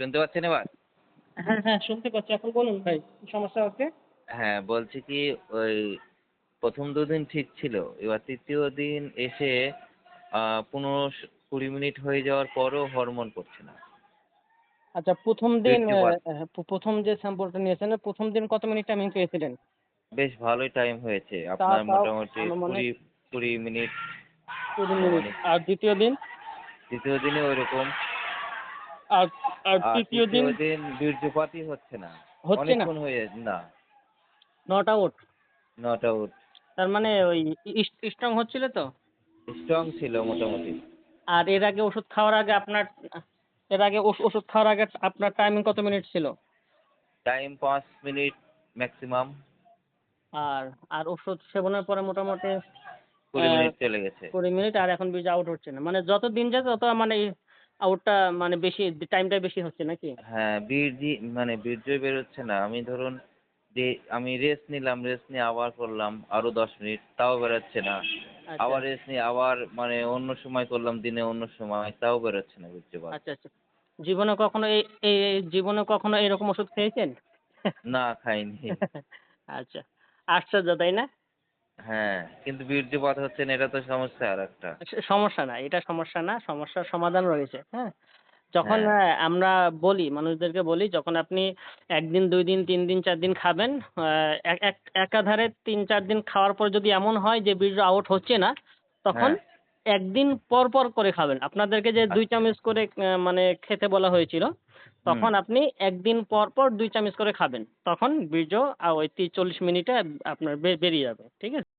শুনতে পাচ্ছেন এবার? হ্যাঁ হ্যাঁ শুনতে পাচ্ছি। এখন বলুন ভাই কি সমস্যা হচ্ছে? হ্যাঁ বলছি কি ওই প্রথম দুদিন ঠিক ছিল এবার তৃতীয় দিন এসে পনেরো কুড়ি মিনিট হয়ে যাওয়ার পরও হরমোন পড়ছে না। আচ্ছা প্রথম দিন আহ, প্রথম যে স্যাম্পলটা নিয়েছেন প্রথম দিন কত মিনিট টাইমিং পেয়েছিলেন বেশ ভালোই টাইম হয়েছে। আপনার মোটামুটি কুড়ি কুড়ি মিনিট। কুড়ি মিনিট। আর দ্বিতীয় দিন? দ্বিতীয় দিনে ওইরকম। আর আর আর তৃতীয় দিন দিন বীর্যপাতই হচ্ছে না। হচ্ছে না? হয়ে না। নট আউট নট আউট তার মানে ওই স্ট্রং হচ্ছিল তো? স্ট্রং ছিল মোটামুটি। আর এর আগে ওষুধ খাওয়ার আগে আপনার এর আগে ওষুধ খাওয়ার আগে আপনার টাইমিং কত মিনিট ছিল? টাইম পাঁচ মিনিট ম্যাক্সিমাম আর আর ওষুধ সেবনের পরে মোটামুটি কুড়ি মিনিট চলে গেছে। কুড়ি মিনিট আর এখন বীজ আউট হচ্ছে না। মানে যত দিন যাচ্ছে তত মানে আউটটা মানে বেশি টাইমটা বেশি হচ্ছে নাকি? হ্যাঁ বীর্য মানে বীর্য বেরোচ্ছে না আমি ধরুন যে আমি রেস্ট নিলাম রেস্ট নিয়ে আবার করলাম আরও দশ মিনিট তাও বেরোচ্ছে না। আচ্ছা, আবার রেস্ট নিয়ে আবার মানে অন্য সময় করলাম দিনে অন্য সময় তাও বেরোচ্ছে না বীর্যপাত আচ্ছা আচ্ছা। জীবনে কখনো এই এই এই জীবনে কখনো এরকম ওষুধ খেয়েছেন? না খাইনি। আচ্ছা। আশ্চর্য তাই না? হ্যাঁ। কিন্তু বীর্যপাত হচ্ছে না এটা তো সমস্যা আর একটা। সমস্যা না এটা সমস্যা না সমস্যার সমাধান রয়েছে হ্যাঁ। যখন হ্যাঁ। আমরা বলি মানুষদেরকে বলি যখন আপনি একদিন দুই দিন তিন দিন চার দিন খাবেন আহ, এক- এক একাধারে তিন চার দিন খাওয়ার পর যদি এমন হয় যে বীর্য আউট হচ্ছে না তখন হ্যাঁ। একদিন পর পর করে খাবেন। আপনাদেরকে যে দুই চামচ করে মানে খেতে বলা হয়েছিল তখন আপনি একদিন পর পর দুই চামচ করে খাবেন তখন বীর্য ওই তিরিশ চল্লিশ মিনিটে আপনার বেরিয়ে যাবে ঠিক আছে?